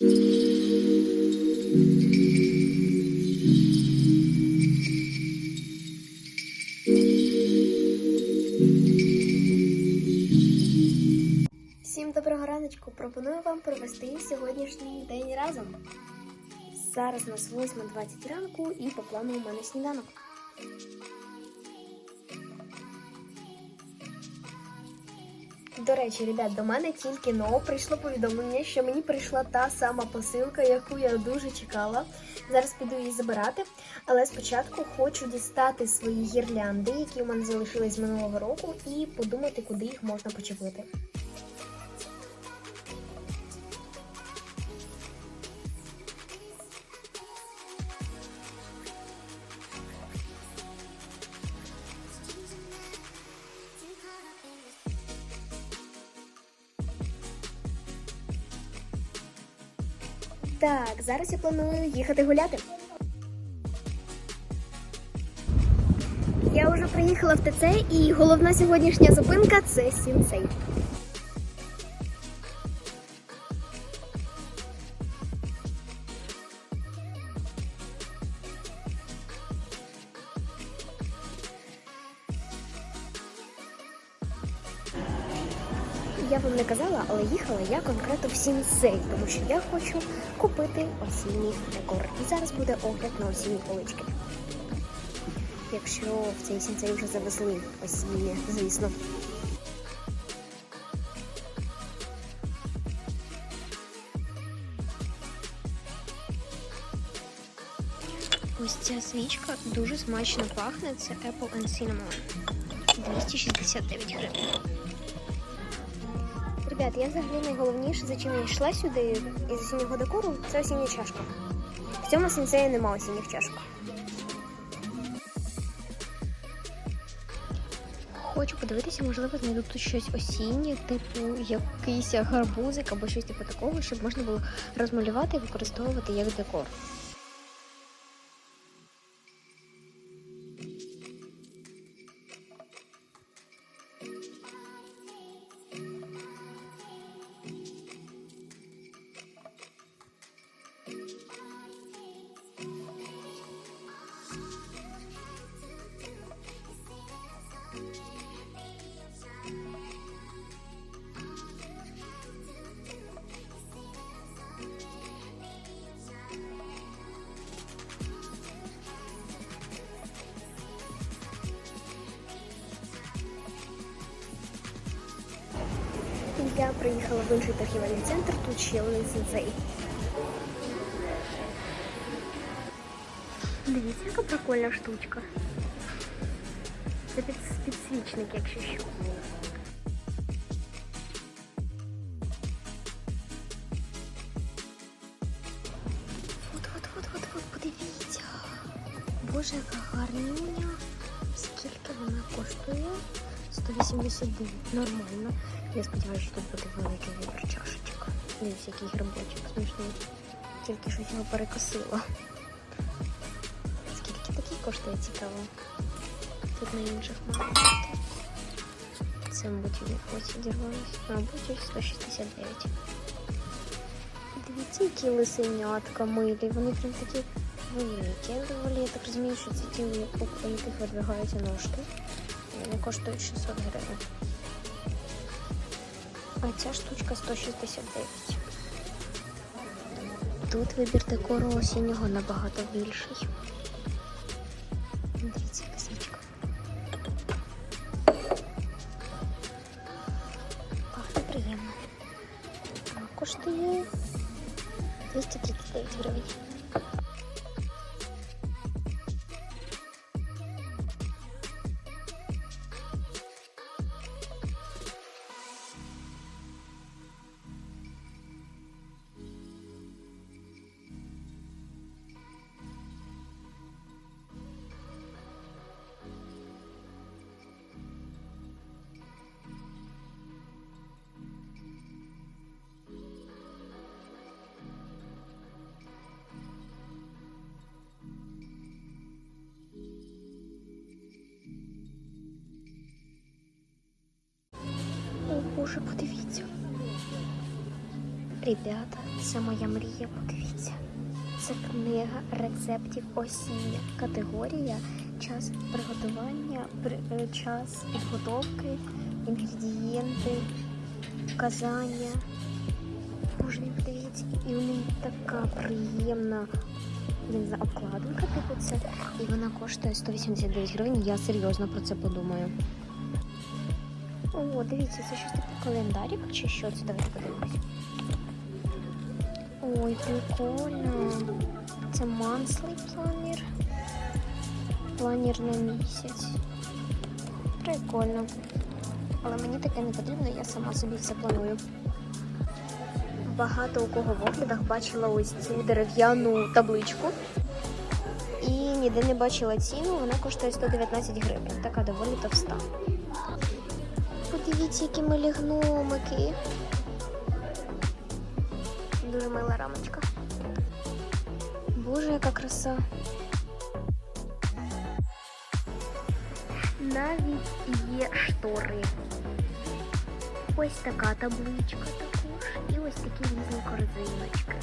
Всім доброго раночку. Пропоную вам провести сьогоднішній день разом. Зараз у нас 8.20 ранку і по плану у мене сніданок. До речі, ребят, до мене тільки но прийшло повідомлення, що мені прийшла та сама посилка, яку я дуже чекала. Зараз піду її забирати. Але спочатку хочу дістати свої гірлянди, які у мене залишились минулого року, і подумати, куди їх можна почепити. Так, зараз я планую їхати гуляти. Я вже приїхала в ТЦ і головна сьогоднішня зупинка це Сінсей. Я вам не казала, але їхала я конкретно в Сінсей, тому що я хочу купити осінній декор. І зараз буде огляд на осінні полички. Якщо в цей сінцей вже завезли осіннє, звісно. Ось ця свічка дуже смачно пахне. Це Apple and Cinnamon. 269 гривень. Ребят, я взагалі найголовніше, за чим я йшла сюди із осіннього декору, це осіння чашка. В цьому сенсеї нема осінніх чашок. Хочу подивитися, можливо, знайду тут щось осіннє, типу якийсь гарбузик або щось типу такого, щоб можна було розмалювати і використовувати як декор. Я приїхала в інший торгівельний центр, тут ще один сенсей. Дивіться, яка прикольна штучка. Це під, підсвічник, якщо що. От, от, от, от, от, подивіться. Боже, яка гарнюня. Скільки вона коштує? 189. Нормально. Я сподіваюся, що тут буде великий вибір чашечок. Дивіться, який грибочок смішний. Тільки щось його перекосило. Скільки такий коштує цікаво? Тут на інших має. Це, мабуть, ось відірвалось. Мабуть, ось 169. Дивіться, які лисенятка милі. Вони прям такі великі. Доволі, я так розумію, що це ті, у яких видвигаються ножки. Вони коштують 600 гривень. А ця штучка 169. Тут вибір декору осіннього набагато більший. Дивіться, яка свічка. Пахне приємно. Коштує 239 гривень. Боже, подивіться. Ребята, це моя мрія, подивіться. Це книга рецептів осіння. Категорія час приготування, при- е, час підготовки, інгредієнти, вказання. Боже, подивіться, і у неї така приємна не знаю, обкладинка, типу це. І вона коштує 189 гривень. Я серйозно про це подумаю. О, дивіться, це щось типу календарик чи що це? Давайте подивимось. Ой, прикольно. Це манслий планер. Планер на місяць. Прикольно. Але мені таке не потрібно, я сама собі все планую. Багато у кого в оглядах бачила ось цю дерев'яну табличку. І ніде не бачила ціну, вона коштує 119 гривень. Така доволі товста. Подивіться, які милі гномики. Дуже мила рамочка. Боже, яка краса. Навіть є штори. Ось така табличка також. І ось такі різні корзиночки.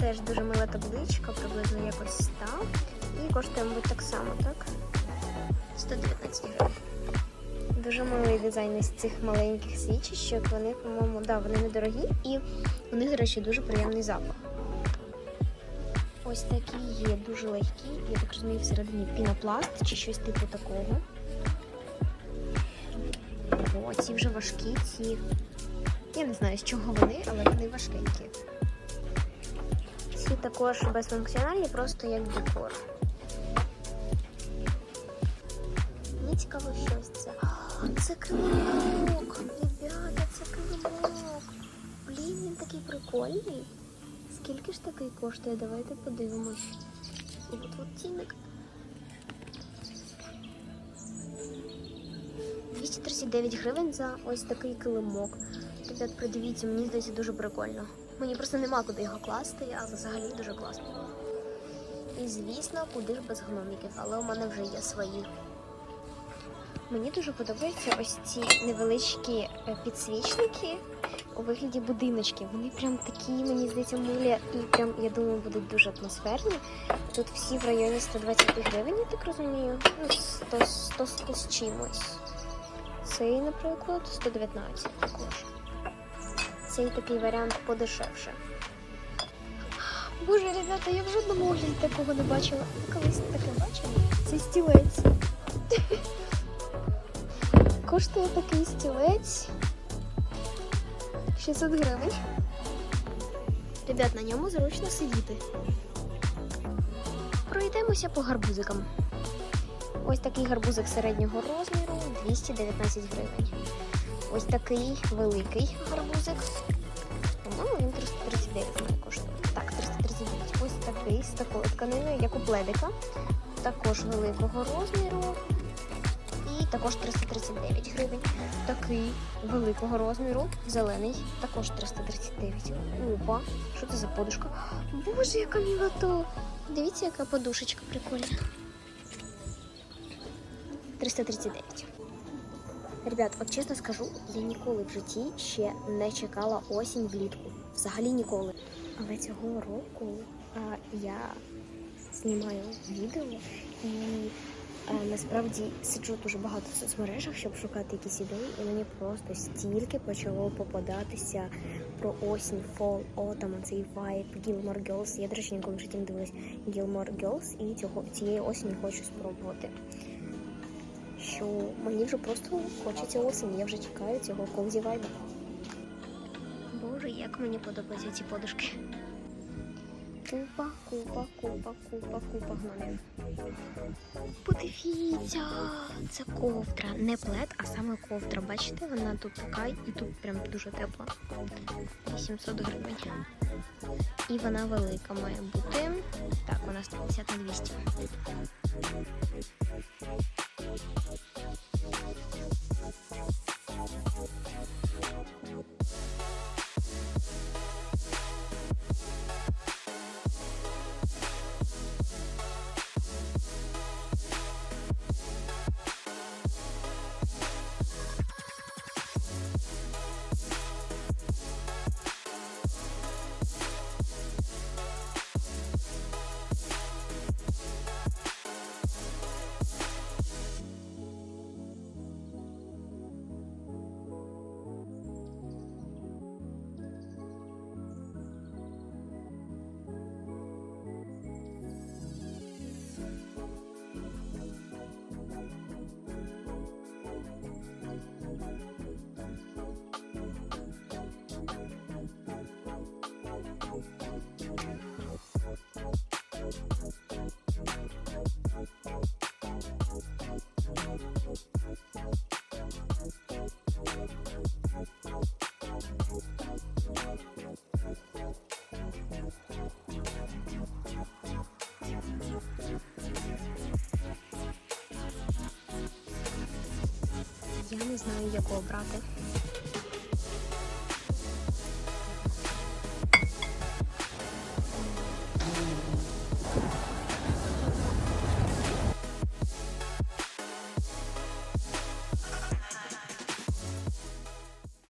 Теж дуже мила табличка, приблизно якось 100. І коштує, мабуть, так само, так? 119 гривень. Дуже милий дизайн із цих маленьких свічечок. Вони, по-моєму, да, вони недорогі і у них, до речі, дуже приємний запах. Ось такі є дуже легкі, я так розумію, всередині пінопласт чи щось типу такого. О, ці вже важкі, ці. Я не знаю, з чого вони, але вони важкенькі. Ці також безфункціональні, просто як декор. Мені цікаво, що це. Це килимок! Ребята, це килимок! Блін, він такий прикольний. Скільки ж такий коштує? Давайте подивимось. І от от цінник. 239 гривень за ось такий килимок. Ребят, придивіться, мені здається дуже прикольно. Мені просто нема куди його класти, але взагалі дуже класно. І звісно, куди ж без гномиків, але у мене вже є свої. Мені дуже подобаються ось ці невеличкі е, підсвічники у вигляді будиночків. Вони прям такі, мені здається, милі і прям, я думаю, будуть дуже атмосферні. Тут всі в районі 120 гривень, я так розумію. Ну, 100, 100, 100 з чимось. Цей, наприклад, 119 також. Цей такий варіант подешевше. Боже, ребята, я в жодному огляді такого не бачила. Колись таке бачила. Це стілець. Коштує такий стілець 600 гривень. Ребят, на ньому зручно сидіти. Пройдемося по гарбузикам. Ось такий гарбузик середнього розміру 219 гривень. Ось такий великий гарбузик. По-моєму, він 339 має коштує. Так, 339. Ось такий з такою тканиною, як у пледика. Також великого розміру. Також 339 гривень. Такий великого розміру, зелений, також 339. Опа, що це за подушка? Боже, яка мілота! Дивіться, яка подушечка прикольна. 339. Ребят, от чесно скажу, я ніколи в житті ще не чекала осінь влітку. Взагалі ніколи. Але цього року а, я знімаю відео і насправді сиджу дуже багато в соцмережах, щоб шукати якісь ідеї, і мені просто стільки почало попадатися про осінь, fall, autumn, цей вайб, Gilmore Girls. Я, до речі, ніколи в житті дивилась Gilmore Girls і цього цієї осені хочу спробувати що мені вже просто хочеться осені, я вже чекаю цього коузі вайбу. Боже, як мені подобаються ці подушки. Купа, купа, купа, купа, купа гномів. Подивіться, це ковдра. Не плед, а саме ковдра. Бачите, вона тут така і тут прям дуже тепла. 800 гривень. І вона велика має бути. Так, вона 150 на 200. Знаю, яку брати.